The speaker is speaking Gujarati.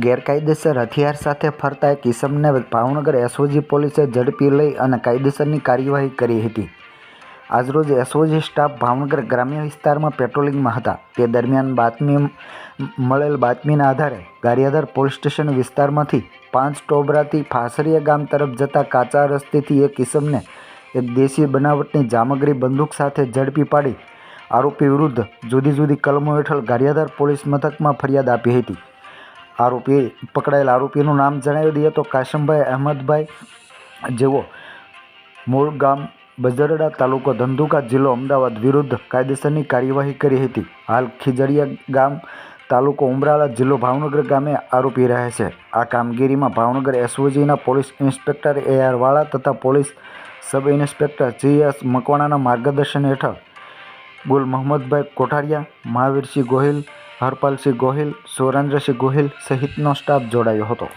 ગેરકાયદેસર હથિયાર સાથે ફરતા એક ઈસમને ભાવનગર એસઓજી પોલીસે ઝડપી લઈ અને કાયદેસરની કાર્યવાહી કરી હતી. આજરોજ એસઓજી સ્ટાફ ભાવનગર ગ્રામ્ય વિસ્તારમાં પેટ્રોલિંગમાં હતા. તે દરમિયાન બાતમી મળેલ બાતમીના આધારે ગારિયાધાર પોલીસ સ્ટેશન વિસ્તારમાંથી પાંચ ટોબરાથી ફાસરીયા ગામ તરફ જતા કાચા રસ્તેથી એક ઈસમને એક દેશી બનાવટની જામગરી બંદૂક સાથે ઝડપી પાડી આરોપી વિરુદ્ધ જુદી જુદી કલમો હેઠળ ગારિયાધાર પોલીસ મથકમાં ફરિયાદ આપી હતી. આરોપી, પકડાયેલ આરોપીનું નામ જણાવી દઈએ તો કાશમભાઈ અહેમદભાઈ જેઓ મૂળ ગામ બજરડા તાલુકો ધંધુકા જિલ્લો અમદાવાદ વિરુદ્ધ કાયદેસરની કાર્યવાહી કરી હતી. હાલ ખીજડીયા ગામ તાલુકો ઉમરાળા જિલ્લો ભાવનગર ગામે આરોપી રહે છે. આ કામગીરીમાં Bhavnagar એસઓજીના police inspector A R Vala તથા police sub inspector G S મકવાણાના માર્ગદર્શન હેઠળ ગુલ મોહમ્મદભાઈ કોઠારિયા, મહાવીરસિંહ ગોહિલ હરપાલસિંહ ગોહિલ સુરેન્દ્રસિંહ ગોહિલ સહિતનો સ્ટાફ જોડાયો હતો.